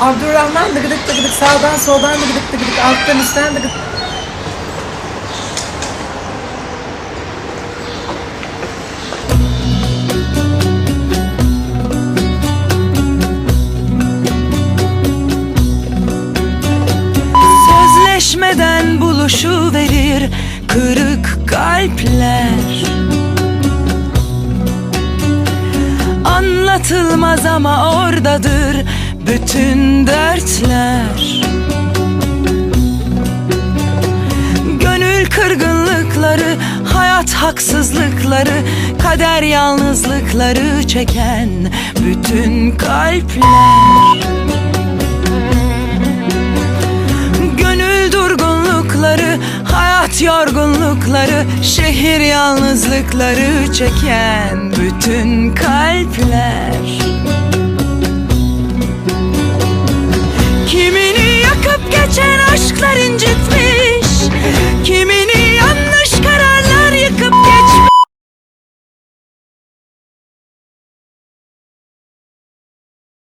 Abdurrahman dıgıdık dıgıdık sağdan soldan dıgıdık dıgıdık alttan üstten dıgıdık. Sözleşmeden buluşu verir kırık kalpler Anlatılmaz ama oradadır bütün dertler Gönül kırgınlıkları, hayat haksızlıkları Kader yalnızlıkları çeken bütün kalpler Gönül durgunlukları, hayat yorgunlukları, şehir yalnızlıkları çeken bütün kalpler. Aşklar incitmiş